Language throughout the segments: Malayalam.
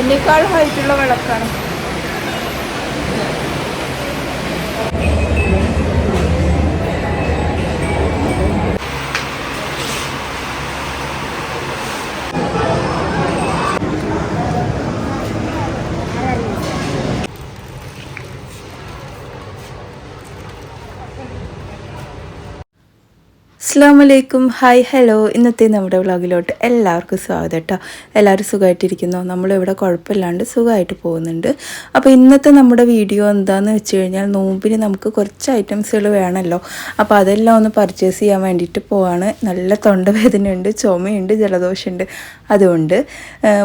എന്നേക്കാൾ ഹൈറ്റുള്ള വിളക്കാണ്. അസ്സാം വലൈക്കും ഹായ് ഹലോ ഇന്നത്തെ നമ്മുടെ വ്ളോഗിലോട്ട് എല്ലാവർക്കും സ്വാഗതം കേട്ടോ എല്ലാവരും സുഖമായിട്ടിരിക്കുന്നു നമ്മളിവിടെ കുഴപ്പമില്ലാണ്ട് സുഖമായിട്ട് പോകുന്നുണ്ട്. അപ്പോൾ ഇന്നത്തെ നമ്മുടെ വീഡിയോ എന്താണെന്ന് വെച്ച് കഴിഞ്ഞാൽ നോമ്പിന് നമുക്ക് കുറച്ച് ഐറ്റംസുകൾ വേണമല്ലോ. അപ്പോൾ അതെല്ലാം ഒന്ന് പർച്ചേസ് ചെയ്യാൻ വേണ്ടിയിട്ട് പോവാണ്. നല്ല തൊണ്ടവേദനയുണ്ട് ചുമയുണ്ട് ജലദോഷമുണ്ട്. അതുകൊണ്ട്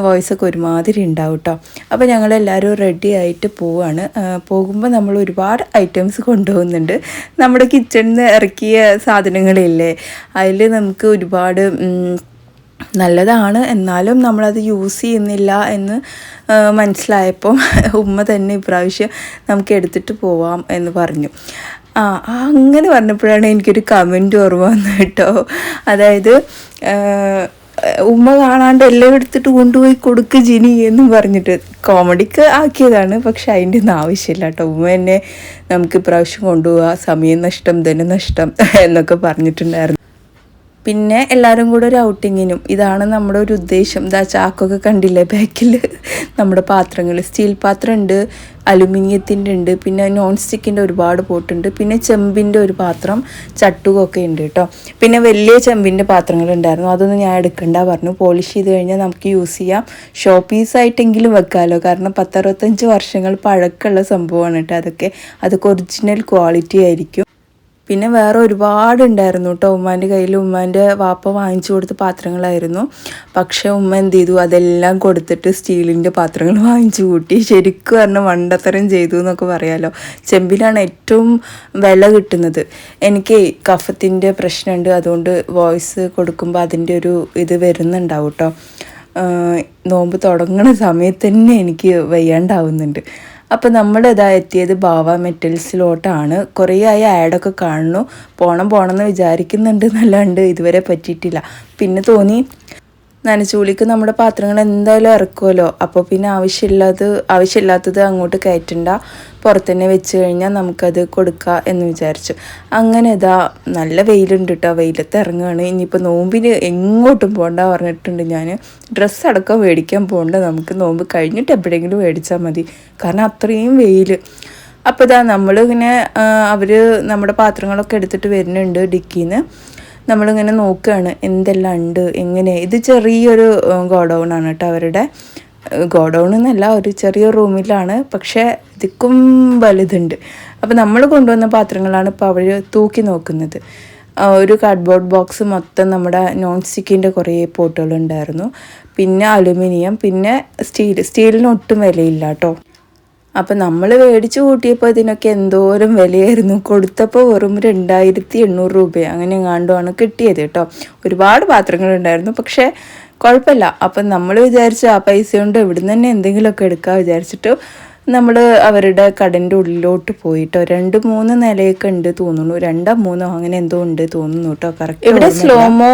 വോയിസ് ഒക്കെ ഒരുമാതിരി ഉണ്ടാവും കേട്ടോ അപ്പോൾ ഞങ്ങളെല്ലാവരും റെഡി ആയിട്ട് പോവാണ്. പോകുമ്പോൾ നമ്മൾ ഒരുപാട് ഐറ്റംസ് കൊണ്ടുപോകുന്നുണ്ട്. നമ്മുടെ കിച്ചണിൽ നിന്ന് ഇറക്കിയ സാധനങ്ങളില്ലേ? അതിൽ നമുക്ക് ഒരുപാട് നല്ലതാണ്. എന്നാലും നമ്മളത് യൂസ് ചെയ്യുന്നില്ല എന്ന് മനസ്സിലായപ്പം ഉമ്മ തന്നെ ഇപ്രാവശ്യം നമുക്ക് എടുത്തിട്ട് പോവാം എന്ന് പറഞ്ഞു. ആ അങ്ങനെ പറഞ്ഞപ്പോഴാണ് എനിക്കൊരു കമന്റ് ഓർമ്മ വന്നത് കേട്ടോ. അതായത് ഉമ്മ കാണാണ്ട് എല്ലാം എടുത്തിട്ട് കൊണ്ടുപോയി കൊടുക്ക് ജിനി എന്നും പറഞ്ഞിട്ട് കോമഡിക്ക് ആക്കിയതാണ്. പക്ഷെ അതിന്റെ ഒന്നും ആവശ്യമില്ല കേട്ടോ. ഉമ്മ എന്നെ നമുക്ക് ഇപ്രാവശ്യം കൊണ്ടുപോകാം സമയം നഷ്ടം ധനനഷ്ടം എന്നൊക്കെ പറഞ്ഞിട്ടുണ്ടായിരുന്നു. പിന്നെ എല്ലാവരും കൂടെ ഒരു ഔട്ടിങ്ങിനും. ഇതാണ് നമ്മുടെ ഒരു ഉദ്ദേശം. ഇതാ ചാക്കൊക്കെ കണ്ടില്ലേ ബാക്കിൽ നമ്മുടെ പാത്രങ്ങൾ സ്റ്റീൽ പാത്രം ഉണ്ട് അലുമിനിയത്തിന്റെ ഉണ്ട് പിന്നെ നോൺ സ്റ്റിക്കിന്റെ ഒരുപാട് പോട്ടുണ്ട് പിന്നെ ചെമ്പിന്റെ ഒരു പാത്രം ചട്ടുകൊക്കെ ഉണ്ട് കേട്ടോ. പിന്നെ വലിയ ചെമ്പിന്റെ പാത്രങ്ങൾ ഉണ്ടായിരുന്നു അതൊന്നും ഞാൻ എടുക്കണ്ട പറഞ്ഞു. പോളിഷ് ചെയ്ത് കഴിഞ്ഞാൽ നമുക്ക് യൂസ് ചെയ്യാം. ഷോ പീസായിട്ടെങ്കിലും വെക്കാമല്ലോ കാരണം പത്തറുപത്തഞ്ച് വർഷങ്ങൾ പഴക്കമുള്ള സംഭവമാണ് കേട്ടോ അതൊക്കെ. അതൊക്കെ ഒറിജിനൽ ക്വാളിറ്റി ആയിരിക്കും. പിന്നെ വേറെ ഒരുപാട് ഉണ്ടായിരുന്നു കേട്ടോ. ഉമ്മാന്റെ കയ്യിൽ ഉമ്മാന്റെ വാപ്പ വാങ്ങിച്ചു കൊടുത്ത പാത്രങ്ങളായിരുന്നു. പക്ഷേ ഉമ്മ എന്ത് ചെയ്തു? അതെല്ലാം കൊടുത്തിട്ട് സ്റ്റീലിന്റെ പാത്രങ്ങൾ വാങ്ങിച്ചു കൂട്ടി. ശരിക്കും പറഞ്ഞാൽ മണ്ടത്തരം ചെയ്തു എന്നൊക്കെ പറയാമല്ലോ ചെമ്പിലാണ് ഏറ്റവും വില കിട്ടുന്നത്. എനിക്ക് കഫത്തിന്റെ പ്രശ്നമുണ്ട്. അതുകൊണ്ട് വോയിസ് കൊടുക്കുമ്പോൾ അതിന്റെ ഒരു ഇത് വരുന്നുണ്ടാവും കേട്ടോ. നോമ്പ് തുടങ്ങുന്ന സമയത്ത് തന്നെ എനിക്ക് വയ്യാണ്ടാവുന്നുണ്ട്. അപ്പോൾ നമ്മൾ ഇതാ എത്തിയത് ബാവ മെറ്റൽസിലോട്ടാണ്. കുറേ ആയി ആഡൊക്കെ കാണുന്നു. പോണം പോണം എന്ന് വിചാരിക്കുന്നുണ്ട് എന്നല്ലാണ്ട് ഇതുവരെ പറ്റിയിട്ടില്ല. പിന്നെ തോന്നി നനച്ചുകുളിക്ക് നമ്മുടെ പാത്രങ്ങൾ എന്തായാലും ഇറക്കുമല്ലോ. അപ്പോൾ പിന്നെ ആവശ്യമില്ലാത് ആവശ്യമില്ലാത്തത് അങ്ങോട്ട് കയറ്റണ്ട. പുറത്തുതന്നെ വെച്ച് കഴിഞ്ഞാൽ നമുക്കത് കൊടുക്കുക എന്ന് വിചാരിച്ചു. അങ്ങനെ ഇതാ നല്ല വെയിലുണ്ട് കേട്ടോ വെയിലത്ത് ഇറങ്ങുകയാണ് ഇനിയിപ്പോൾ നോമ്പിന് എങ്ങോട്ടും പോകണ്ട പറഞ്ഞിട്ടുണ്ട് ഞാൻ ഡ്രസ്സ് അടക്കം മേടിക്കാൻ പോകണ്ട. നമുക്ക് നോമ്പ് കഴിഞ്ഞിട്ട് എപ്പോഴെങ്കിലും മേടിച്ചാൽ മതി. കാരണം അത്രയും വെയിൽ അപ്പോൾ ഇതാ നമ്മളിങ്ങനെ അവർ നമ്മുടെ പാത്രങ്ങളൊക്കെ എടുത്തിട്ട് വരുന്നുണ്ട് ഡിക്കിന്ന്. നമ്മളിങ്ങനെ നോക്കുകയാണ് എന്തെല്ലാം ഉണ്ട് എങ്ങനെ. ഇത് ചെറിയൊരു ഗോഡൗൺ ആണ് കേട്ടോ അവരുടെ. ഗോഡൗൺ എന്നല്ല ഒരു ചെറിയ റൂമിലാണ്. പക്ഷേ ഇതിക്കും വലുതുണ്ട്. അപ്പോൾ നമ്മൾ കൊണ്ടുവന്ന പാത്രങ്ങളാണ് ഇപ്പോൾ അവർ തൂക്കി നോക്കുന്നത്. ഒരു കാർഡ്ബോർഡ് ബോക്സ് മൊത്തം നമ്മുടെ നോൺ സ്റ്റിക്കിന്റെ കുറേ പോട്ടുകളുണ്ടായിരുന്നു. പിന്നെ അലുമിനിയം പിന്നെ സ്റ്റീൽ. സ്റ്റീലിന് ഒട്ടും വിലയില്ല കേട്ടോ അപ്പം നമ്മൾ മേടിച്ച് കൂട്ടിയപ്പോൾ ഇതിനൊക്കെ എന്തോരം വിലയായിരുന്നു. കൊടുത്തപ്പോൾ വെറും രണ്ടായിരത്തി എണ്ണൂറ് രൂപ അങ്ങനെ എങ്ങാണ്ടുമാണ് കിട്ടിയത് കേട്ടോ. ഒരുപാട് പാത്രങ്ങളുണ്ടായിരുന്നു പക്ഷേ കുഴപ്പമില്ല. അപ്പം നമ്മൾ വിചാരിച്ചു ആ പൈസ കൊണ്ട് ഇവിടുന്ന് തന്നെ എന്തെങ്കിലുമൊക്കെ എടുക്കാൻ വിചാരിച്ചിട്ട് നമ്മൾ അവരുടെ കടന്റെ ഉള്ളിലോട്ട് പോയിട്ടോ. രണ്ട് മൂന്ന് നിലയൊക്കെ ഉണ്ട് തോന്നുന്നു. രണ്ടോ മൂന്നോ അങ്ങനെ എന്തോ ഉണ്ട് തോന്നുന്നു കേട്ടോ. കറക്റ്റ് ഇവിടെ സ്ലോമോ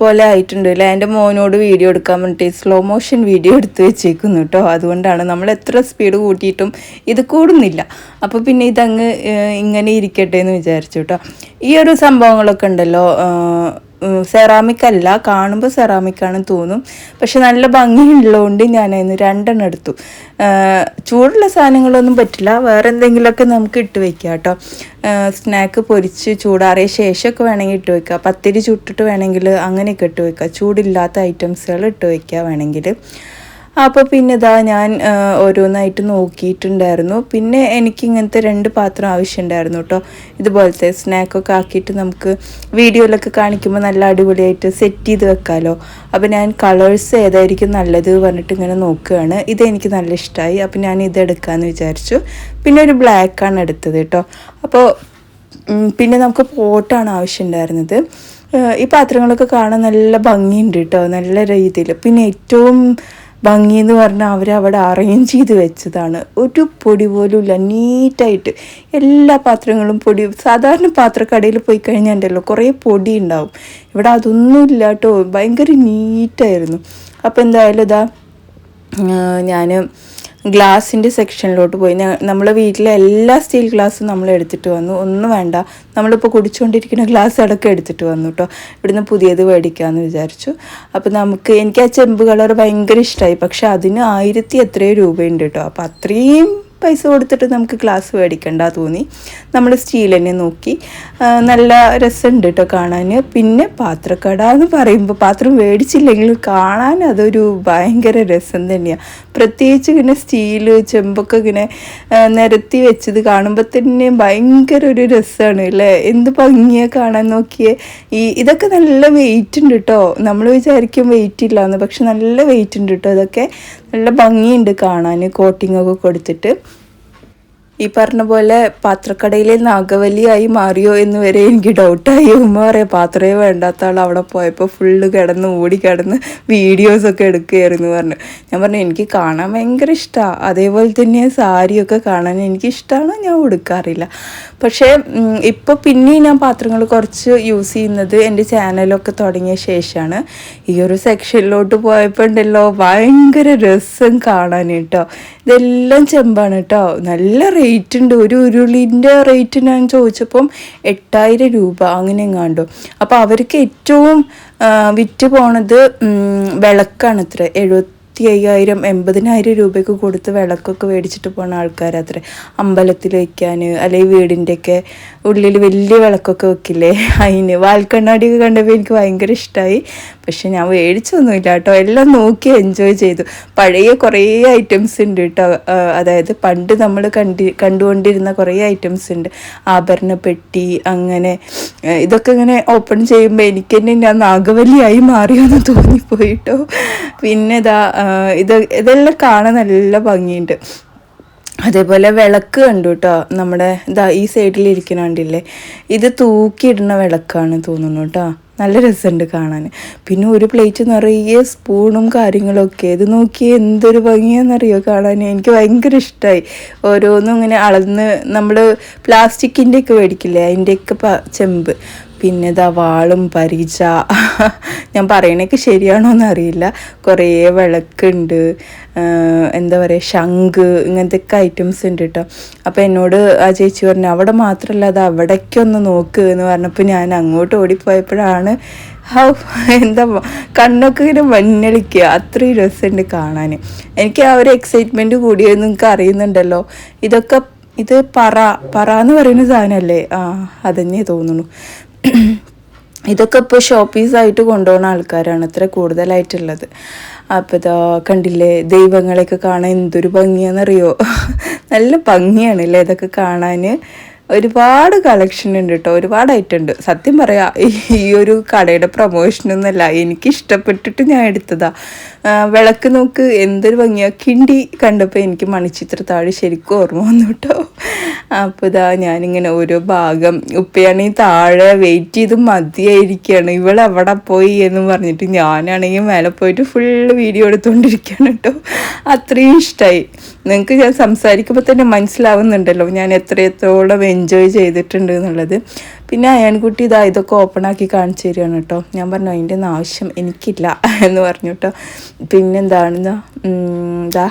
പോലെ ആയിട്ടുണ്ട് അല്ലേ? എന്റെ മോനോട് വീഡിയോ എടുക്കാൻ വേണ്ടിയിട്ട് സ്ലോ മോഷൻ വീഡിയോ എടുത്ത് വെച്ചേക്കുന്നു കേട്ടോ. അതുകൊണ്ടാണ് നമ്മൾ എത്ര സ്പീഡ് കൂട്ടിയിട്ടും ഇത് കൂടുന്നില്ല. അപ്പോൾ പിന്നെ ഇതങ്ങ് ഇങ്ങനെ ഇരിക്കട്ടെ എന്ന് വിചാരിച്ചു കേട്ടോ. ഈ ഒരു സംഭവങ്ങളൊക്കെ ഉണ്ടല്ലോ സെറാമിക് അല്ല കാണുമ്പോൾ സെറാമിക് ആണെന്ന് തോന്നും. പക്ഷെ നല്ല ഭംഗിയുള്ളതുകൊണ്ട് ഞാൻ അതിന് രണ്ടെണ്ണം എടുത്തു. ചൂടുള്ള സാധനങ്ങളൊന്നും പറ്റില്ല. വേറെ എന്തെങ്കിലുമൊക്കെ നമുക്ക് ഇട്ട് വെക്കാം കേട്ടോ. സ്നാക്ക് പൊരിച്ച് ചൂടാറിയ ശേഷമൊക്കെ വേണമെങ്കിൽ ഇട്ട് വെക്കുക പത്തിരി ചുട്ടിട്ട് വേണമെങ്കിൽ അങ്ങനെയൊക്കെ ഇട്ട് വെക്കുക ചൂടില്ലാത്ത ഐറ്റംസുകൾ ഇട്ട് വെക്കാം വേണമെങ്കിൽ. അപ്പോൾ പിന്നെ ഇതാ ഞാൻ ഓരോന്നായിട്ട് നോക്കിയിട്ടുണ്ടായിരുന്നു. പിന്നെ എനിക്ക് ഇങ്ങനത്തെ രണ്ട് പാത്രം ആവശ്യമുണ്ടായിരുന്നു കേട്ടോ ഇതുപോലത്തെ സ്നാക്കൊക്കെ ആക്കിയിട്ട് നമുക്ക് വീഡിയോയിലൊക്കെ കാണിക്കുമ്പോൾ നല്ല അടിപൊളിയായിട്ട് സെറ്റ് ചെയ്ത് വെക്കാമല്ലോ അപ്പോൾ ഞാൻ കളേഴ്സ് ഏതായിരിക്കും നല്ലത് പറഞ്ഞിട്ട് ഇങ്ങനെ നോക്കുകയാണ്. ഇതെനിക്ക് നല്ല ഇഷ്ടമായി അപ്പോൾ ഞാൻ ഇത് എടുക്കാമെന്ന് വിചാരിച്ചു. പിന്നെ ഒരു ബ്ലാക്കാണ് എടുത്തത് കേട്ടോ അപ്പോൾ പിന്നെ നമുക്ക് പോട്ടാണ് ആവശ്യമുണ്ടായിരുന്നത്. ഈ പാത്രങ്ങളൊക്കെ കാണാൻ നല്ല ഭംഗിയുണ്ട് കേട്ടോ നല്ല രീതിയിൽ. പിന്നെ ഏറ്റവും ഭംഗി എന്ന് പറഞ്ഞാൽ അവരവിടെ അറേഞ്ച് ചെയ്ത് വെച്ചതാണ്. ഒരു പൊടി പോലും ഇല്ല നീറ്റായിട്ട് എല്ലാ പാത്രങ്ങളും പൊടി സാധാരണ പാത്രക്കടയിൽ പോയി കഴിഞ്ഞാൽ ഉണ്ടല്ലോ കുറേ പൊടി ഉണ്ടാവും. ഇവിടെ അതൊന്നും ഇല്ല കേട്ടോ ഭയങ്കര നീറ്റായിരുന്നു അപ്പോൾ എന്തായാലും ഇതാ ഞാൻ ഗ്ലാസിന്റെ സെക്ഷനിലോട്ട് പോയി. നമ്മൾ വീട്ടിലെ എല്ലാ സ്റ്റീൽ ഗ്ലാസ്സും നമ്മൾ എടുത്തിട്ട് വന്നു. ഒന്നും വേണ്ട. നമ്മളിപ്പോൾ കുടിച്ചുകൊണ്ടിരിക്കുന്ന ഗ്ലാസ് അടക്കം എടുത്തിട്ട് വന്നു കേട്ടോ ഇവിടുന്ന് പുതിയത് മേടിക്കാമെന്ന് വിചാരിച്ചു. അപ്പോൾ നമുക്ക് എനിക്ക് ആ ചെമ്പ് കളർ ഭയങ്കര ഇഷ്ടമായി പക്ഷെ അതിന് ആയിരത്തി എത്രയോ രൂപയുണ്ട് കേട്ടോ അപ്പോൾ അത്രയും പൈസ കൊടുത്തിട്ട് നമുക്ക് ഗ്ലാസ് മേടിക്കണ്ട തോന്നി. നമ്മൾ സ്റ്റീൽ തന്നെ നോക്കി. നല്ല രസമുണ്ട് കേട്ടോ കാണാൻ പിന്നെ പാത്രക്കട എന്ന് പറയുമ്പോൾ പാത്രം മേടിച്ചില്ലെങ്കിൽ കാണാൻ അതൊരു ഭയങ്കര രസം തന്നെയാണ് പ്രത്യേകിച്ച് ഇങ്ങനെ സ്റ്റീൽ ചെമ്പൊക്കെ ഇങ്ങനെ നിരത്തി വെച്ചത് കാണുമ്പോൾ തന്നെ ഭയങ്കര ഒരു രസമാണ് അല്ലേ എന്ത് ഭംഗിയാണ് കാണാൻ നോക്കിയേ. ഈ ഇതൊക്കെ നല്ല വെയിറ്റ് ഉണ്ട് കേട്ടോ നമ്മൾ വിചാരിക്കും വെയിറ്റ് ഇല്ലാന്ന് പക്ഷെ നല്ല വെയിറ്റ് ഉണ്ട് കേട്ടോ ഇതൊക്കെ. നല്ല ഭംഗിയുണ്ട് കാണാൻ. കോട്ടിംഗ് ഒക്കെ കൊടുത്തിട്ട്. ഈ പറഞ്ഞ പോലെ പാത്രക്കടയിലെ നാഗവലിയായി മാറിയോ എന്ന് വരെ എനിക്ക് ഡൗട്ടായി ഉമ്മ പറയാം പാത്രമേ വേണ്ടാത്ത ആൾ അവിടെ പോയപ്പോൾ ഫുള്ള് കിടന്ന് ഓടി കിടന്ന് വീഡിയോസൊക്കെ എടുക്കുകയായിരുന്നു പറഞ്ഞു. ഞാൻ പറഞ്ഞു എനിക്ക് കാണാൻ ഭയങ്കര ഇഷ്ടമാണ് അതേപോലെ തന്നെ സാരിയൊക്കെ കാണാൻ എനിക്ക് ഇഷ്ടമാണ് ഞാൻ ഉടുക്കാറില്ല. പക്ഷേ ഇപ്പോൾ പിന്നെ ഞാൻ പാത്രങ്ങൾ കുറച്ച് യൂസ് ചെയ്യുന്നത് എന്റെ ചാനലൊക്കെ തുടങ്ങിയ ശേഷമാണ്. ഈ ഒരു സെക്ഷനിലോട്ട് പോയപ്പോൾ ഉണ്ടല്ലോ ഭയങ്കര രസം കാണാൻ കേട്ടോ. ഇതെല്ലാം ചെമ്പാണ് കേട്ടോ. നല്ല റേറ്റ് ഉണ്ട്. ഒരു ഉരുളിന്റെ റേറ്റ് ഞാൻ ചോദിച്ചപ്പം എട്ടായിരം രൂപ അങ്ങനെ എങ്ങാണ്ടോ. അപ്പോൾ അവർക്ക് ഏറ്റവും വിറ്റ് പോണത് വിളക്കാണ് ഇത്ര. എഴുപത്തി അയ്യായിരം എൺപതിനായിരം രൂപയ്ക്ക് കൊടുത്ത് വിളക്കൊക്കെ മേടിച്ചിട്ട് പോണ ആൾക്കാരത്രേ അമ്പലത്തിൽ വയ്ക്കാൻ അല്ലെങ്കിൽ വീടിന്റെയൊക്കെ ഉള്ളിൽ വലിയ വിളക്കൊക്കെ വെക്കില്ലേ? അതിന് വാൽക്കണ്ണാടിയൊക്കെ കണ്ടപ്പോൾ എനിക്ക് ഭയങ്കര ഇഷ്ടമായി പക്ഷെ ഞാൻ മേടിച്ചൊന്നുമില്ല കേട്ടോ. എല്ലാം നോക്കി എൻജോയ് ചെയ്തു. പഴയ കുറേ ഐറ്റംസ് ഉണ്ട് കേട്ടോ. അതായത് പണ്ട് നമ്മൾ കണ്ടി കണ്ടുകൊണ്ടിരുന്ന കുറേ ഐറ്റംസ് ഉണ്ട്. ആഭരണ പെട്ടി അങ്ങനെ ഇതൊക്കെ ഇങ്ങനെ ഓപ്പൺ ചെയ്യുമ്പോൾ എനിക്ക് തന്നെ ഞാൻ നാഗവല്ലിയായി മാറിയെന്ന് തോന്നിപ്പോയിട്ടോ പിന്നെ ഇതാ ഇത് ഇതെല്ലാം കാണാൻ നല്ല ഭംഗിയുണ്ട്. അതേപോലെ വിളക്ക് കണ്ടു കേട്ടോ നമ്മുടെ ഇതാ ഈ സൈഡിൽ ഇരിക്കുന്ന കണ്ടില്ലേ? ഇത് തൂക്കിയിടുന്ന വിളക്കാണ് തോന്നുന്നു കേട്ടോ നല്ല രസമുണ്ട് കാണാൻ. പിന്നെ ഒരു പ്ലേറ്റ് നിറയെ സ്പൂണും കാര്യങ്ങളൊക്കെ ഇത് നോക്കി എന്തൊരു ഭംഗിയാണെന്നറിയോ കാണാൻ? എനിക്ക് ഭയങ്കര ഇഷ്ടമായി ഓരോന്നും ഇങ്ങനെ അളന്ന് നമ്മൾ പ്ലാസ്റ്റിക്കിന്റെ ഒക്കെ മേടിക്കില്ലേ? അതിന്റെയൊക്കെ ചെമ്പ്. പിന്നെ ഇതാ വാളും പരിച. ഞാൻ പറയണൊക്കെ ശരിയാണോ എന്നറിയില്ല കുറേ വിളക്കുണ്ട് എന്താ പറയുക ശംഖ് ഇങ്ങനത്തെ ഒക്കെ ഐറ്റംസ് ഉണ്ട് കേട്ടോ അപ്പോൾ എന്നോട് ആ ചേച്ചി പറഞ്ഞു അവിടെ മാത്രമല്ല അത് അവിടേക്കൊന്ന് നോക്ക് എന്ന് പറഞ്ഞപ്പോൾ ഞാൻ അങ്ങോട്ട് ഓടിപ്പോയപ്പോഴാണ് ഹൗ എന്താ കണ്ണൊക്കെ ഇങ്ങനെ മഞ്ഞളിക്കുക. അത്രയും രസമുണ്ട് കാണാൻ എനിക്ക് ആ ഒരു എക്സൈറ്റ്മെന്റ് കൂടിയത് നിങ്ങൾക്ക് അറിയുന്നുണ്ടല്ലോ. ഇതൊക്കെ ഇത് പറ പറ എന്ന് പറയുന്ന സാധനമല്ലേ ആ അതന്നെ തോന്നുന്നു. ഇതൊക്കെ ഇപ്പോൾ ഷോപ്പീസായിട്ട് കൊണ്ടുപോകുന്ന ആൾക്കാരാണ് ഇത്ര കൂടുതലായിട്ടുള്ളത്. അപ്പോൾ ഇതാ കണ്ടില്ലേ ദൈവങ്ങളെയൊക്കെ കാണാൻ എന്തൊരു ഭംഗിയാണെന്നറിയോ? നല്ല ഭംഗിയാണ് അല്ലേ ഇതൊക്കെ കാണാൻ? ഒരുപാട് കളക്ഷൻ ഉണ്ട് കേട്ടോ ഒരുപാട് ഐറ്റം ഉണ്ട്. സത്യം പറയാ ഈ ഒരു കടയുടെ പ്രൊമോഷനൊന്നല്ല എനിക്ക് ഇഷ്ടപ്പെട്ടിട്ട് ഞാൻ എടുത്തതാ. വിളക്ക് നോക്ക് എന്തൊരു ഭംഗിയാ. കിണ്ടി കണ്ടപ്പോൾ എനിക്ക് മണിച്ചിത്ര താഴെ ശരിക്കും ഓർമ്മ വന്നു കേട്ടോ അപ്പോൾ ഇതാ ഞാനിങ്ങനെ ഓരോ ഭാഗം ഉപ്പയാണെങ്കിൽ താഴെ വെയിറ്റ് ചെയ്ത് മതിയായിരിക്കുകയാണ് ഇവളെവിടെ പോയി എന്ന് പറഞ്ഞിട്ട് ഞാനാണെങ്കിൽ മേലെ പോയിട്ട് ഫുള്ള് വീഡിയോ എടുത്തുകൊണ്ടിരിക്കുകയാണ് കേട്ടോ അത്രയും ഇഷ്ടമായി നിങ്ങൾക്ക് ഞാൻ സംസാരിക്കുമ്പോൾ തന്നെ മനസ്സിലാവുന്നുണ്ടല്ലോ. ഞാൻ എത്രത്തോളം എൻജോയ് ചെയ്തിട്ടുണ്ട് എന്നുള്ളത്. പിന്നെ അയാൻകുട്ടി ഇതാ ഇതൊക്കെ ഓപ്പൺ ആക്കി കാണിച്ചു തരികയാണ് കേട്ടോ ഞാൻ പറഞ്ഞു അതിന്റെ ഒന്നും ആവശ്യം എനിക്കില്ല എന്ന് പറഞ്ഞു കേട്ടോ പിന്നെന്താണ് ഇതാ ഉം, ഇതാ.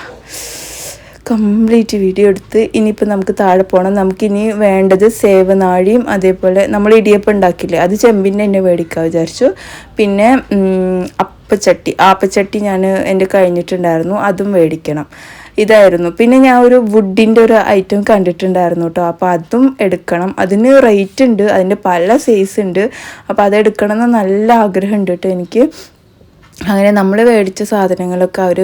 കംപ്ലീറ്റ് വീഡിയോ എടുത്ത് ഇനിയിപ്പോൾ നമുക്ക് താഴെ പോകണം നമുക്കിനി വേണ്ടത് സേവനാഴിയും അതേപോലെ നമ്മൾ ഇടിയപ്പം ഉണ്ടാക്കില്ലേ? അത് ചെമ്പിന്റെ തന്നെ മേടിക്കാൻ വിചാരിച്ചു. പിന്നെ ഉം, അപ്പച്ചട്ടി ആപ്പച്ചട്ടി ഞാൻ എന്റെ കഴിഞ്ഞിട്ടുണ്ടായിരുന്നു. അതും മേടിക്കണം. ഇതായിരുന്നു. പിന്നെ ഞാൻ ഒരു വുഡിന്റെ ഒരു ഐറ്റം കണ്ടിട്ടുണ്ടായിരുന്നു കേട്ടോ അപ്പോൾ അതും എടുക്കണം. അതിന് റേറ്റ് ഉണ്ട്. അതിന്റെ പല സൈസ് ഉണ്ട്. അപ്പോൾ അത് എന്ന് നല്ല ആഗ്രഹമുണ്ട് കേട്ടോ എനിക്ക്. അങ്ങനെ നമ്മൾ മേടിച്ച സാധനങ്ങളൊക്കെ അവർ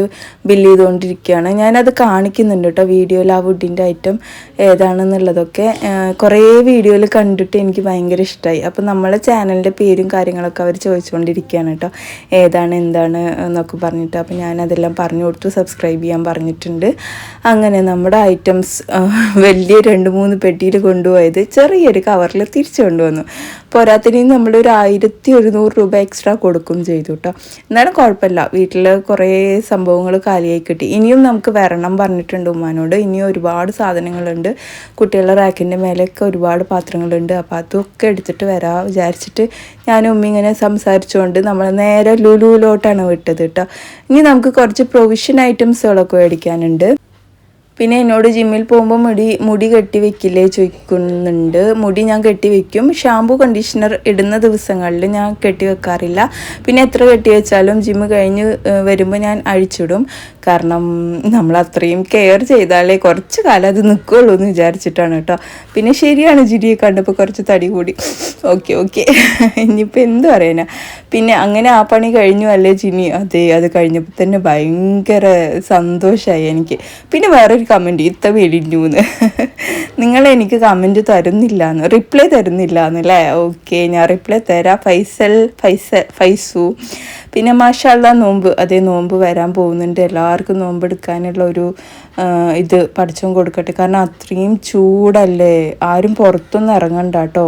ബില്ല് ചെയ്തുകൊണ്ടിരിക്കുകയാണ് ഞാനത് കാണിക്കുന്നുണ്ട് കേട്ടോ വീഡിയോയിൽ ആ വുഡിന്റെ ഐറ്റം ഏതാണെന്നുള്ളതൊക്കെ. കുറേ വീഡിയോയിൽ കണ്ടിട്ട് എനിക്ക് ഭയങ്കര ഇഷ്ടമായി അപ്പോൾ നമ്മളെ ചാനലിന്റെ പേരും കാര്യങ്ങളൊക്കെ അവർ ചോദിച്ചുകൊണ്ടിരിക്കുകയാണ് കേട്ടോ ഏതാണ് എന്താണ് എന്നൊക്കെ പറഞ്ഞിട്ട്. അപ്പോൾ ഞാനതെല്ലാം പറഞ്ഞു കൊടുത്തു സബ്സ്ക്രൈബ് ചെയ്യാൻ പറഞ്ഞിട്ടുണ്ട്. അങ്ങനെ നമ്മുടെ ഐറ്റംസ് വലിയ രണ്ട് മൂന്ന് പെട്ടിയിൽ കൊണ്ടുപോയത് ചെറിയൊരു കവറിൽ തിരിച്ചു കൊണ്ടുവന്നു. പോരാത്തിന് നമ്മളൊരു ആയിരത്തി ഒരുന്നൂറ് രൂപ എക്സ്ട്രാ കൊടുക്കും ചെയ്തു കേട്ടോ എന്നാലും കുഴപ്പമില്ല. വീട്ടിൽ കുറേ സംഭവങ്ങൾ കാലിയായി കിട്ടി ഇനിയും നമുക്ക് വരണം പറഞ്ഞിട്ടുണ്ട് ഉമ്മാനോട്. ഇനിയും ഒരുപാട് സാധനങ്ങളുണ്ട്. കുട്ടികളുടെ റാക്കിന്റെ മേലെയൊക്കെ ഒരുപാട് പാത്രങ്ങളുണ്ട്. അപ്പോൾ അതൊക്കെ എടുത്തിട്ട് വരാം വിചാരിച്ചിട്ട് ഞാനും ഉമ്മ ഇങ്ങനെ സംസാരിച്ചുകൊണ്ട് നമ്മൾ നേരെ ലുലുവിലോട്ടാണ് വിട്ടത് കേട്ടോ ഇനി നമുക്ക് കുറച്ച് പ്രൊവിഷൻ ഐറ്റംസുകളൊക്കെ മേടിക്കാനുണ്ട്. പിന്നെ എന്നോട് ജിമ്മിൽ പോകുമ്പോൾ മുടി മുടി കെട്ടി വെക്കില്ലേ ചോദിക്കുന്നുണ്ട്. മുടി ഞാൻ കെട്ടി വെക്കും. ഷാമ്പു കണ്ടീഷണർ ഇടുന്ന ദിവസങ്ങളിൽ ഞാൻ കെട്ടി വെക്കാറില്ല. പിന്നെ എത്ര കെട്ടി വെച്ചാലും ജിമ്മ് കഴിഞ്ഞ് വരുമ്പോൾ ഞാൻ അഴിച്ചിടും. കാരണം നമ്മൾ അത്രയും കെയർ ചെയ്താലേ കുറച്ച് കാലം അത് നിൽക്കുകയുള്ളൂ എന്ന് വിചാരിച്ചിട്ടാണ് കേട്ടോ. പിന്നെ ശരിയാണ് ജിരിയെ കണ്ടപ്പോൾ കുറച്ച് തടി കൂടി. Okay okay. ഇനിയിപ്പോൾ എന്ത് പറയാനാ? പിന്നെ അങ്ങനെ ആ പണി കഴിഞ്ഞു അല്ലേ ജിനി അതെ അത് കഴിഞ്ഞപ്പോൾ തന്നെ ഭയങ്കര സന്തോഷമായി എനിക്ക്. പിന്നെ വേറൊരു കമന്റ് ഇത്ത വെടിഞ്ഞു എന്ന് നിങ്ങൾ എനിക്ക് കമന്റ് തരുന്നില്ല എന്ന് റിപ്ലൈ തരുന്നില്ല എന്നല്ലേ ഓക്കെ ഞാൻ റിപ്ലൈ തരാം. ഫൈസൽ ഫൈസ ഫൈസു. പിന്നെ മാഷാള്ള നോമ്പ് അതേ നോമ്പ് വരാൻ പോകുന്നുണ്ട്. എല്ലാവർക്കും നോമ്പ് എടുക്കാനുള്ള ഒരു ഇത് പഠിച്ചും കൊടുക്കട്ടെ. കാരണം അത്രയും ചൂടല്ലേ? ആരും പുറത്തൊന്നും ഇറങ്ങണ്ട കേട്ടോ.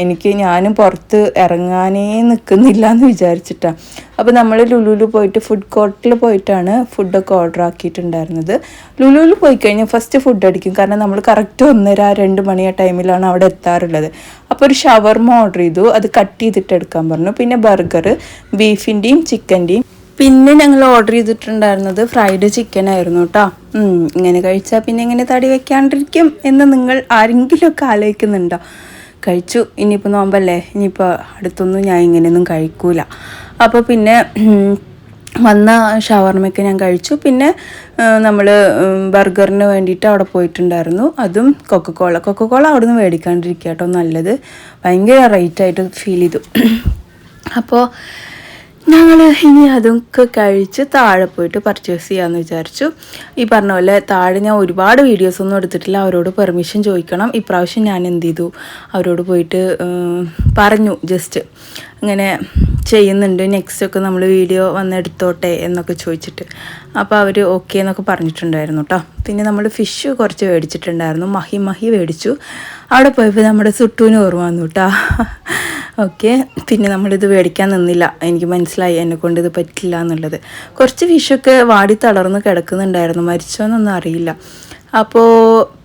എനിക്ക് ഞാനും പുറത്ത് ഇറങ്ങാനേ നിൽക്കുന്നില്ല എന്ന് വിചാരിച്ചിട്ടാണ് അപ്പോൾ നമ്മൾ ലുലുവിൽ പോയിട്ട് ഫുഡ് കോർട്ടിൽ പോയിട്ടാണ് ഫുഡൊക്കെ ഓർഡർ ആക്കിയിട്ടുണ്ടായിരുന്നത്. ലുലുവിൽ പോയി കഴിഞ്ഞാൽ ഫസ്റ്റ് ഫുഡ് അടിക്കും. കാരണം നമ്മൾ കറക്റ്റ് ഒന്നര രണ്ട് മണി ആ ടൈമിലാണ് അവിടെ എത്താറുള്ളത്. അപ്പോൾ ഒരു ഷവർമ ഓർഡർ ചെയ്തു. അത് കട്ട് ചെയ്തിട്ട് എടുക്കാൻ പറഞ്ഞു. പിന്നെ ബർഗർ ബീഫിന്റെയും ചിക്കന്റെയും പിന്നെ ഞങ്ങൾ ഓർഡർ ചെയ്തിട്ടുണ്ടായിരുന്നത് ഫ്രൈഡ് ചിക്കൻ ആയിരുന്നു കേട്ടോ ഇങ്ങനെ കഴിച്ചാൽ പിന്നെ ഇങ്ങനെ തടി വെക്കാണ്ടിരിക്കും എന്ന് നിങ്ങൾ ആരെങ്കിലുമൊക്കെ ആലോചിക്കുന്നുണ്ടോ? കഴിച്ചു. ഇനിയിപ്പോൾ നോമ്പല്ലേ? ഇനിയിപ്പോൾ അടുത്തൊന്നും ഞാൻ ഇങ്ങനെയൊന്നും കഴിക്കൂല. അപ്പോൾ പിന്നെ വന്ന ഷവർമയൊക്കെ ഞാൻ കഴിച്ചു. പിന്നെ നമ്മൾ ബർഗറിന് വേണ്ടിയിട്ട് അവിടെ പോയിട്ടുണ്ടായിരുന്നു. അതും കൊക്കക്കോള. കൊക്കക്കോള അവിടെ നിന്ന് മേടിക്കാണ്ടിരിക്കുക കേട്ടോ നല്ലത്. ഭയങ്കര റേറ്റായിട്ട് ഫീൽ ചെയ്തു. അപ്പോൾ ഞങ്ങൾ ഇനി അതൊക്കെ കഴിച്ച് താഴെ പോയിട്ട് പർച്ചേസ് ചെയ്യാമെന്ന് വിചാരിച്ചു. ഈ പറഞ്ഞ പോലെ താഴെ ഞാൻ ഒരുപാട് വീഡിയോസ് ഒന്നും എടുത്തിട്ടില്ല. അവരോട് പെർമിഷൻ ചോദിക്കണം. ഇപ്രാവശ്യം ഞാൻ എന്ത് ചെയ്തു? അവരോട് പോയിട്ട് പറഞ്ഞു ജസ്റ്റ് ഇങ്ങനെ ചെയ്യുന്നുണ്ട്. നെക്സ്റ്റ് ഒക്കെ നമ്മൾ വീഡിയോ വന്ന് എടുത്തോട്ടെ എന്നൊക്കെ ചോദിച്ചിട്ട്. അപ്പോൾ അവർ ഓക്കെ എന്നൊക്കെ പറഞ്ഞിട്ടുണ്ടായിരുന്നു കേട്ടോ പിന്നെ നമ്മൾ ഫിഷ് കുറച്ച് മേടിച്ചിട്ടുണ്ടായിരുന്നു. മഹി മഹി മേടിച്ചു. അവിടെ പോയപ്പോൾ നമ്മുടെ സുട്ടൂന് ഓർമ്മ വന്നു കേട്ടോ ഓക്കെ. പിന്നെ നമ്മളിത് മേടിക്കാൻ നിന്നില്ല. എനിക്ക് മനസ്സിലായി എന്നെ കൊണ്ട് ഇത് പറ്റില്ല എന്നുള്ളത്. കുറച്ച് ഫിഷൊക്കെ വാടി തളർന്ന് കിടക്കുന്നുണ്ടായിരുന്നു. മരിച്ചോന്നൊന്നും അറിയില്ല. അപ്പോൾ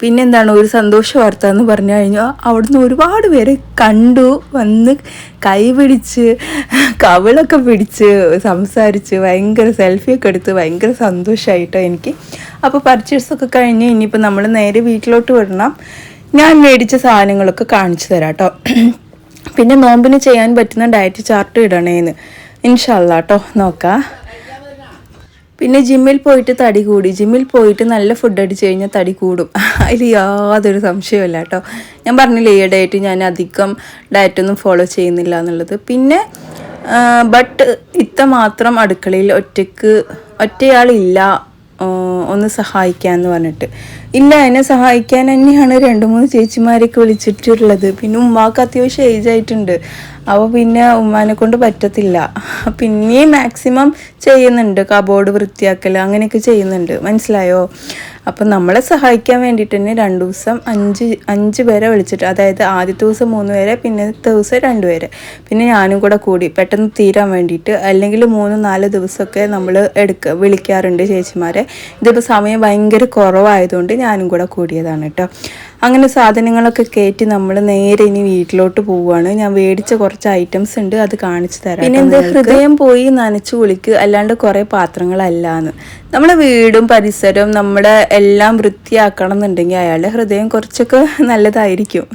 പിന്നെന്താണ്? ഒരു സന്തോഷ വാർത്ത എന്ന് പറഞ്ഞു കഴിഞ്ഞാൽ അവിടുന്ന് ഒരുപാട് പേര് കണ്ടു. വന്ന് കൈ പിടിച്ച് കവിളൊക്കെ പിടിച്ച് സംസാരിച്ച് ഭയങ്കര സെൽഫിയൊക്കെ എടുത്ത് ഭയങ്കര സന്തോഷമായിട്ടോ എനിക്ക്. അപ്പോൾ പർച്ചേസൊക്കെ കഴിഞ്ഞ് ഇനിയിപ്പോൾ നമ്മൾ നേരെ വീട്ടിലോട്ട് വിടണം. ഞാൻ മേടിച്ച സാധനങ്ങളൊക്കെ കാണിച്ചു തരാം കേട്ടോ പിന്നെ നോമ്പിന് ചെയ്യാൻ പറ്റുന്ന ഡയറ്റ് ചാർട്ട് ഇടണേന്ന്. ഇൻഷല്ല കേട്ടോ നോക്കാം. പിന്നെ ജിമ്മിൽ പോയിട്ട് തടി കൂടി. ജിമ്മിൽ പോയിട്ട് നല്ല ഫുഡ് അടിച്ച് കഴിഞ്ഞാൽ തടി കൂടും. അതിൽ യാതൊരു സംശയമില്ല കേട്ടോ ഞാൻ പറഞ്ഞില്ലേ ഈ ഡയറ്റ് ഞാൻ അധികം ഡയറ്റൊന്നും ഫോളോ ചെയ്യുന്നില്ല എന്നുള്ളത്. പിന്നെ ബട്ട് ഇത്ത മാത്രം അടുക്കളയിൽ ഒറ്റയ്ക്ക് ഒറ്റയാളില്ല. ഒന്ന് സഹായിക്കാന്ന് പറഞ്ഞിട്ട്. ഇല്ല എന്നെ സഹായിക്കാൻ തന്നെയാണ് രണ്ട് മൂന്ന് ചേച്ചിമാരെയൊക്കെ വിളിച്ചിട്ടുള്ളത്. പിന്നെ ഉമ്മാക്ക് അത്യാവശ്യം ഏജ് ആയിട്ടുണ്ട്. അപ്പോൾ പിന്നെ ഉമ്മാനെ കൊണ്ട് പറ്റത്തില്ല. പിന്നെയും മാക്സിമം ചെയ്യുന്നുണ്ട്. കബോർഡ് വൃത്തിയാക്കൽ അങ്ങനെയൊക്കെ ചെയ്യുന്നുണ്ട്. മനസ്സിലായോ? അപ്പം നമ്മളെ സഹായിക്കാൻ വേണ്ടിയിട്ട് തന്നെ രണ്ട് ദിവസം അഞ്ച് അഞ്ച് പേരെ വിളിച്ചിട്ട് അതായത് ആദ്യത്തെ ദിവസം മൂന്ന് പേരെ പിന്നത്തെ ദിവസം രണ്ട് പേരെ. പിന്നെ ഞാനും കൂടെ കൂടി പെട്ടെന്ന് തീരാൻ വേണ്ടിയിട്ട് അല്ലെങ്കിൽ മൂന്ന് നാല് ദിവസമൊക്കെ നമ്മൾ എടുക്ക വിളിക്കാറുണ്ട് ചേച്ചിമാരെ. ഇതിപ്പോൾ സമയം ഭയങ്കര കുറവായതുകൊണ്ട് ഞാനും കൂടെ കൂടിയതാണ് കേട്ടോ. അങ്ങനെ സാധനങ്ങളൊക്കെ കയറ്റി നമ്മൾ നേരെ ഇനി വീട്ടിലോട്ട് പോവുകയാണ്. ഞാൻ മേടിച്ച കുറച്ച് ഐറ്റംസ് ഉണ്ട് അത് കാണിച്ചു തരാം പിന്നെ എന്താ ഹൃദയം പോയി നനച്ചു കുളിക്ക് അല്ലാണ്ട് കുറേ പാത്രങ്ങളല്ലാന്ന് നമ്മുടെ വീടും പരിസരവും നമ്മുടെ എല്ലാം വൃത്തിയാക്കണം എന്നുണ്ടെങ്കിൽ അയാളുടെ ഹൃദയം കുറച്ചൊക്കെ നല്ലതായിരിക്കും.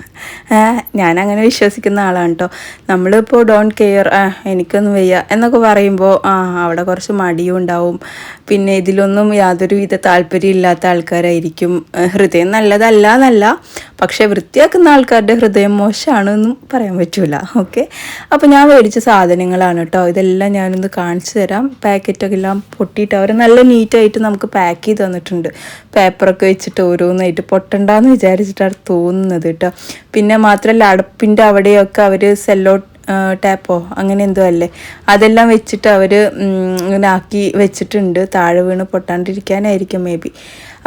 ഞാൻ അങ്ങനെ വിശ്വസിക്കുന്ന ആളാണ് കേട്ടോ. നമ്മളിപ്പോൾ ഡോണ്ട് കെയർ എനിക്കൊന്നും വയ്യ എന്നൊക്കെ പറയുമ്പോൾ ആ അവിടെ കുറച്ച് മടിയും ഉണ്ടാവും. പിന്നെ ഇതിലൊന്നും യാതൊരു വിധ താല്പര്യം ഇല്ലാത്ത ആൾക്കാരായിരിക്കും ഹൃദയം നല്ലതല്ല എന്നല്ല പക്ഷെ വൃത്തിയാക്കുന്ന ആൾക്കാരുടെ ഹൃദയം മോശമാണെന്നും പറയാൻ പറ്റൂല. ഓക്കെ അപ്പോൾ ഞാൻ മേടിച്ച സാധനങ്ങളാണ് കേട്ടോ ഇതെല്ലാം ഞാനൊന്ന് കാണിച്ചു തരാം. പാക്കറ്റൊക്കെ എല്ലാം പൊട്ടിയിട്ട് അവർ നല്ല നീറ്റായിട്ട് നമുക്ക് പാക്ക് ചെയ്ത് തന്നിട്ടുണ്ട്. പേപ്പറൊക്കെ വെച്ചിട്ട് ഓരോന്നായിട്ട് പൊട്ടണ്ടെന്ന് വിചാരിച്ചിട്ടാണ് തോന്നുന്നത് കേട്ടോ പിന്നെ മാത്രമല്ല അടുപ്പിന്റെ അവിടെയൊക്കെ അവർ സെല്ലോ ടാപ്പോ? അങ്ങനെ എന്തോ അല്ലേ? അതെല്ലാം വെച്ചിട്ട് അവർ ഇങ്ങനെ ആക്കി വെച്ചിട്ടുണ്ട്. താഴെ വീണ് പൊട്ടാണ്ടിരിക്കാനായിരിക്കും മേ ബി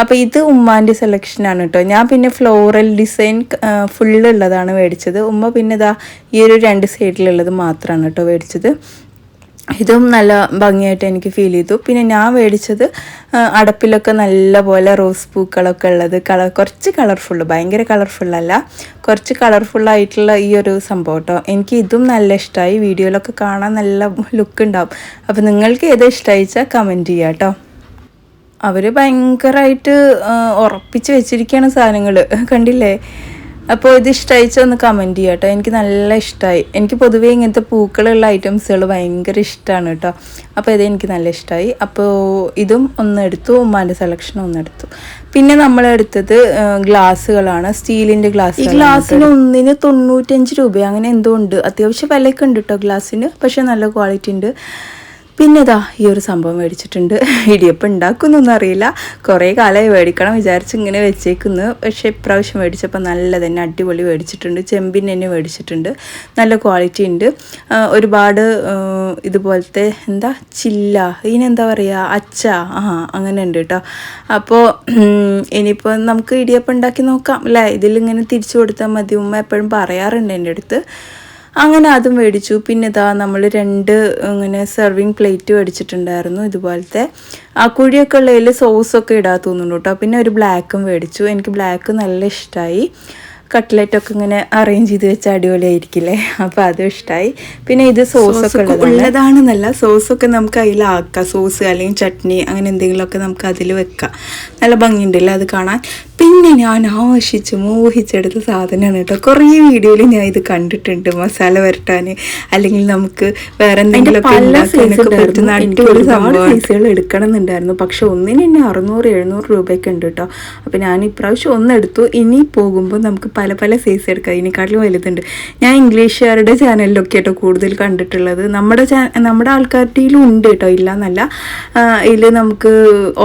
അപ്പോൾ ഇത് ഉമ്മാന്റെ സെലക്ഷനാണ് കേട്ടോ ഞാൻ പിന്നെ ഫ്ലോറൽ ഡിസൈൻ ഫുള്ള് ഉള്ളതാണ് മേടിച്ചത്. ഉമ്മ പിന്നെ ഇതാ ഈ ഒരു രണ്ട് സൈഡിലുള്ളത് മാത്രമാണ് കേട്ടോ മേടിച്ചത്. ഇതും നല്ല ഭംഗിയായിട്ട് എനിക്ക് ഫീൽ ചെയ്തു. പിന്നെ ഞാൻ മേടിച്ചത് അടപ്പിലൊക്കെ നല്ല പോലെ റോസ് പൂക്കളൊക്കെ ഉള്ളത്. കളർ കുറച്ച് കളർഫുള്ള് ഭയങ്കര കളർഫുള്ളല്ല കുറച്ച് കളർഫുള്ളായിട്ടുള്ള ഈ ഒരു സംഭവം കേട്ടോ എനിക്ക് ഇതും നല്ല ഇഷ്ടമായി വീഡിയോയിലൊക്കെ കാണാൻ നല്ല ലുക്ക് ഉണ്ടാവും. അപ്പോൾ നിങ്ങൾക്ക് ഏതാ ഇഷ്ടമായിച്ചാൽ കമന്റ് ചെയ്യാം കേട്ടോ അവർ ഭയങ്കരമായിട്ട് ഉറപ്പിച്ച് വെച്ചിരിക്കുകയാണ് സാധനങ്ങൾ കണ്ടില്ലേ? അപ്പോൾ ഇത് ഇഷ്ടമായിച്ച ഒന്ന് കമന്റ് ചെയ്യാം കേട്ടോ എനിക്ക് നല്ല ഇഷ്ടമായി എനിക്ക് പൊതുവേ ഇങ്ങനത്തെ പൂക്കളുള്ള ഐറ്റംസുകൾ ഭയങ്കര ഇഷ്ടമാണ് കേട്ടോ അപ്പോൾ ഇത് എനിക്ക് നല്ല ഇഷ്ടമായി അപ്പോൾ ഇതും ഒന്ന് എടുത്തു ഉമ്മാന്റെ സെലക്ഷൻ ഒന്ന് എടുത്തു. പിന്നെ നമ്മൾ എടുത്തത് ഗ്ലാസ്സുകളാണ് സ്റ്റീലിന്റെ ഗ്ലാസ് ഈ ഗ്ലാസ്സിന് ഒന്നിന് തൊണ്ണൂറ്റഞ്ച് രൂപ അങ്ങനെ എന്തോ ഉണ്ട്. അത്യാവശ്യം വിലയൊക്കെ ഉണ്ട് കേട്ടോ ഗ്ലാസ്സിന് പക്ഷേ നല്ല ക്വാളിറ്റി ഉണ്ട്. പിന്നെ ഇതാ ഈ ഒരു സംഭവം മേടിച്ചിട്ടുണ്ട്. ഇടിയപ്പം ഉണ്ടാക്കുന്നൊന്നും അറിയില്ല കുറേ കാലമായി മേടിക്കണം വിചാരിച്ച് ഇങ്ങനെ വെച്ചേക്കുന്നു. പക്ഷേ ഇപ്രാവശ്യം മേടിച്ചപ്പോൾ നല്ല തന്നെ അടിപൊളി മേടിച്ചിട്ടുണ്ട്. ചെമ്പിന് തന്നെ മേടിച്ചിട്ടുണ്ട്. നല്ല ക്വാളിറ്റി ഉണ്ട്. ഒരുപാട് ഇതുപോലത്തെ എന്താ ചില്ല ഇതിനെന്താ പറയുക അച്ച ആ അങ്ങനെ ഉണ്ട് കേട്ടോ. അപ്പോൾ ഇനിയിപ്പോൾ നമുക്ക് ഇടിയപ്പം ഉണ്ടാക്കി നോക്കാം അല്ലേ? ഇതിലിങ്ങനെ തിരിച്ചു കൊടുത്താൽ മതി. ഉമ്മ എപ്പോഴും പറയാറുണ്ട് എന്റെ അടുത്ത്. അങ്ങനെ അതും മേടിച്ചു. പിന്നെ ഇതാ നമ്മൾ രണ്ട് ഇങ്ങനെ സെർവിങ് പ്ലേറ്റ് മേടിച്ചിട്ടുണ്ടായിരുന്നു ഇതുപോലത്തെ. ആ കുഴിയൊക്കെ ഉള്ളതിൽ സോസൊക്കെ ഇടാൻ തോന്നുന്നു കേട്ടോ പിന്നെ ഒരു ബ്ലാക്കും മേടിച്ചു. എനിക്ക് ബ്ലാക്ക് നല്ല ഇഷ്ടമായി കട്ട്ലറ്റൊക്കെ ഇങ്ങനെ അറേഞ്ച് ചെയ്ത് വെച്ച അടിപൊളിയായിരിക്കില്ലേ? അപ്പോൾ അതും ഇഷ്ടമായി പിന്നെ ഇത് സോസൊക്കെ ഉള്ളതാണെന്നല്ല സോസൊക്കെ നമുക്ക് അതിലാക്കാം സോസ് അല്ലെങ്കിൽ ചട്നി അങ്ങനെ എന്തെങ്കിലുമൊക്കെ നമുക്ക് അതിൽ വെക്കാം. നല്ല ഭംഗിയുണ്ടല്ലോ അത് കാണാൻ? പിന്നെ ഞാൻ ആവശ്യിച്ച് മോഹിച്ചെടുത്ത സാധനമാണ് കേട്ടോ. കുറേ വീഡിയോയിൽ ഞാൻ ഇത് കണ്ടിട്ടുണ്ട്. മസാല വരട്ടാൻ അല്ലെങ്കിൽ നമുക്ക് വേറെ എന്തെങ്കിലും അടിപൊളി സൈസുകൾ എടുക്കണം എന്നുണ്ടായിരുന്നു പക്ഷെ ഒന്നിന് തന്നെ അറുന്നൂറ് എഴുന്നൂറ് രൂപയൊക്കെ ഉണ്ട് കേട്ടോ. അപ്പോൾ ഞാൻ ഇപ്രാവശ്യം ഒന്നെടുത്തു ഇനി പോകുമ്പോൾ നമുക്ക് പല പല സൈസ് എടുക്കുക. ഇതിനെക്കാട്ടിലും വലുതുണ്ട്. ഞാൻ ഇംഗ്ലീഷുകാരുടെ ചാനലിലൊക്കെ കേട്ടോ കൂടുതൽ കണ്ടിട്ടുള്ളത്. നമ്മുടെ ചാ നമ്മുടെ ആൾക്കാരുടെയിലും ഉണ്ട് കേട്ടോ ഇല്ല എന്നല്ല ഇതിൽ നമുക്ക്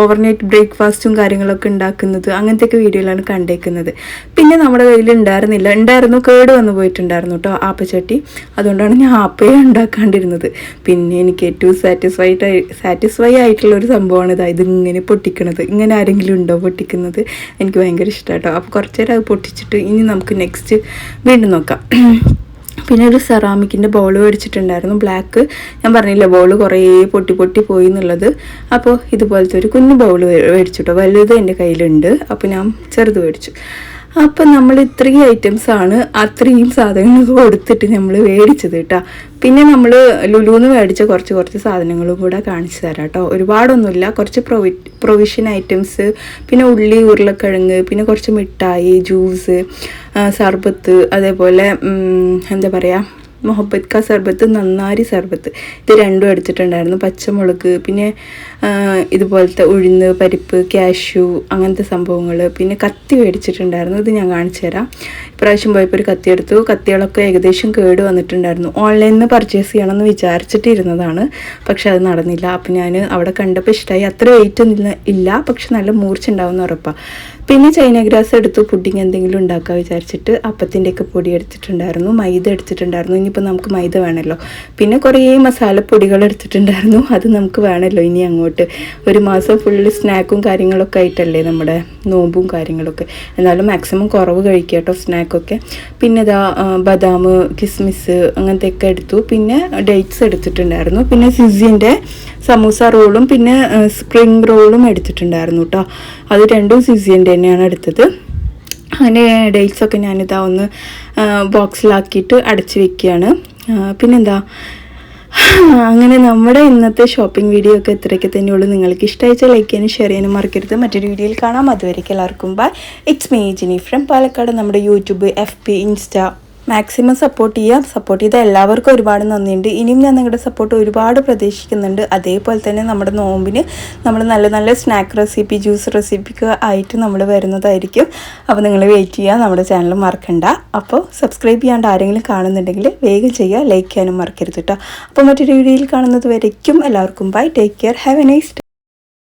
ഓവർനൈറ്റ് ബ്രേക്ക്ഫാസ്റ്റും കാര്യങ്ങളൊക്കെ ഉണ്ടാക്കുന്നത് അങ്ങനത്തെയൊക്കെ വീഡിയോയിലാണ് കണ്ടേക്കുന്നത്. പിന്നെ നമ്മുടെ കയ്യിൽ ഉണ്ടായിരുന്നില്ല. ഉണ്ടായിരുന്നു. കേട് വന്നു പോയിട്ടുണ്ടായിരുന്നു കേട്ടോ ആപ്പച്ചട്ടി. അതുകൊണ്ടാണ് ഞാൻ ആപ്പയെ ഉണ്ടാക്കാണ്ടിരുന്നത്. പിന്നെ എനിക്ക് ഏറ്റവും സാറ്റിസ്ഫൈഡ് സാറ്റിസ്ഫൈ ആയിട്ടുള്ള ഒരു സംഭവമാണ് ഇതാ ഇങ്ങനെ പൊട്ടിക്കണത്. ഇങ്ങനെ ആരെങ്കിലും ഉണ്ടോ പൊട്ടിക്കുന്നത്? എനിക്ക് ഭയങ്കര ഇഷ്ടമാണ് അപ്പോൾ കുറച്ചേരം അത് പൊട്ടിച്ചിട്ട് ഇനി നമുക്ക് നെക്സ്റ്റ് വീണ്ടും നോക്കാം. പിന്നെ ഒരു സെറാമിക്കിന്റെ ബോൾ മേടിച്ചിട്ടുണ്ടായിരുന്നു. ബ്ലാക്ക് ഞാൻ പറഞ്ഞില്ല ബോൾ കുറേ പൊട്ടി പൊട്ടി പോയി എന്നുള്ളത്. അപ്പോൾ ഇതുപോലത്തെ ഒരു കുഞ്ഞു ബൗൾ മേടിച്ചു കേട്ടോ വലുത് എന്റെ കയ്യിലുണ്ട്. അപ്പോൾ ഞാൻ ചെറുത് മേടിച്ചു. അപ്പം നമ്മൾ ഇത്രയും ഐറ്റംസാണ് അത്രയും സാധനങ്ങൾ കൊടുത്തിട്ട് നമ്മൾ മേടിച്ചത് കേട്ടോ. പിന്നെ നമ്മൾ ലുലുന്ന് മേടിച്ച കുറച്ച് കുറച്ച് സാധനങ്ങളും കൂടെ കാണിച്ചു തരാം കേട്ടോ. ഒരുപാടൊന്നുമില്ല. കുറച്ച് പ്രൊവി പ്രൊവിഷൻ ഐറ്റംസ് പിന്നെ ഉള്ളി ഉരുളക്കിഴങ്ങ് പിന്നെ കുറച്ച് മിഠായി ജ്യൂസ് സർബത്ത് അതേപോലെ എന്താ പറയുക മൊഹബത്ത് കാ സർബത്ത് നന്നാരി സർബത്ത്. ഇത് രണ്ടും എടുത്തിട്ടുണ്ടായിരുന്നു. പച്ചമുളക് പിന്നെ ഇതുപോലത്തെ ഉഴുന്ന് പരിപ്പ് കാഷ്യൂ അങ്ങനത്തെ സംഭവങ്ങൾ പിന്നെ കത്തി മേടിച്ചിട്ടുണ്ടായിരുന്നു. ഇത് ഞാൻ കാണിച്ചു തരാം. ഇപ്രാവശ്യം പോയപ്പോൾ ഒരു കത്തി എടുത്തു. കത്തികളൊക്കെ ഏകദേശം കേട് വന്നിട്ടുണ്ടായിരുന്നു. ഓൺലൈനിൽ നിന്ന് പർച്ചേസ് ചെയ്യണമെന്ന് വിചാരിച്ചിട്ടിരുന്നതാണ്. പക്ഷെ അത് നടന്നില്ല. അപ്പം ഞാൻ അവിടെ കണ്ടപ്പോൾ ഇഷ്ടമായി അത്ര വെയിറ്റ് ഒന്നും ഇല്ല. പക്ഷെ നല്ല മൂർച്ച ഉണ്ടാവുന്ന ഉറപ്പാണ് പിന്നെ ചൈന ഗ്രാസ് എടുത്ത് പുഡിങ് എന്തെങ്കിലും ഉണ്ടാക്കുക വിചാരിച്ചിട്ട് അപ്പത്തിന്റെയൊക്കെ പൊടി എടുത്തിട്ടുണ്ടായിരുന്നു. മൈദ എടുത്തിട്ടുണ്ടായിരുന്നു. ഇനിയിപ്പോൾ നമുക്ക് മൈദ വേണമല്ലോ പിന്നെ കുറേ മസാലപ്പൊടികൾ എടുത്തിട്ടുണ്ടായിരുന്നു. അത് നമുക്ക് വേണമല്ലോ ഇനി അങ്ങോട്ട്. ഒരു മാസം ഫുള്ള് സ്നാക്കും കാര്യങ്ങളൊക്കെ ആയിട്ടല്ലേ നമ്മുടെ നോമ്പും കാര്യങ്ങളൊക്കെ. എന്നാലും മാക്സിമം കുറവ് കഴിക്കുക കേട്ടോ സ്നാക്കൊക്കെ പിന്നെ ഇതാ ബദാം കിസ്മിസ് അങ്ങനത്തെയൊക്കെ എടുത്തു. പിന്നെ ഡേറ്റ്സ് എടുത്തിട്ടുണ്ടായിരുന്നു. പിന്നെ സിസിന്റെ സമൂസ റോളും പിന്നെ സ്പ്രിങ് റോളും എടുത്തിട്ടുണ്ടായിരുന്നു കേട്ടോ അത് രണ്ടും സിസിന്റെ തന്നെയാണ് എടുത്തത്. അങ്ങനെ ഡേറ്റ്സൊക്കെ ഞാനിതാ ഒന്ന് ബോക്സിലാക്കിയിട്ട് അടച്ച് വെക്കുകയാണ് പിന്നെന്താ? അങ്ങനെ നമ്മുടെ ഇന്നത്തെ ഷോപ്പിംഗ് വീഡിയോ ഒക്കെ ഇത്രയൊക്കെ തന്നെയുള്ളൂ. നിങ്ങൾക്ക് ഇഷ്ടമായിച്ച ലൈക്ക് ചെയ്യാനും ഷെയർ ചെയ്യാനും മറക്കരുത്. മറ്റൊരു വീഡിയോയിൽ കാണാം. അതുവരേക്കും എല്ലാവർക്കും bye it's me Jini from Palakkad. നമ്മുടെ YouTube F P insta maximum support ചെയ്യാം സപ്പോർട്ട് ചെയ്ത എല്ലാവർക്കും ഒരുപാട് നന്ദിയുണ്ട്. ഇനിയും ഞാൻ നിങ്ങളുടെ സപ്പോർട്ട് ഒരുപാട് പ്രതീക്ഷിക്കുന്നുണ്ട്. അതേപോലെ തന്നെ നമ്മുടെ നോമ്പിന് നമ്മൾ നല്ല നല്ല സ്നാക്ക് റെസിപ്പി ജ്യൂസ് റെസിപ്പിക്ക് ആയിട്ട് നമ്മൾ വരുന്നതായിരിക്കും. അപ്പോൾ നിങ്ങൾ വെയിറ്റ് ചെയ്യുക നമ്മുടെ ചാനൽ മറക്കണ്ട. അപ്പോൾ സബ്സ്ക്രൈബ് ചെയ്യാണ്ട് ആരെങ്കിലും കാണുന്നുണ്ടെങ്കിൽ വേഗം ചെയ്യുക ലൈക്ക് ചെയ്യാനും മറക്കരുത് കേട്ടോ. അപ്പോൾ മറ്റൊരു വീഡിയോയിൽ കാണുന്നത് വരയ്ക്കും. എല്ലാവർക്കും bye take care have a nice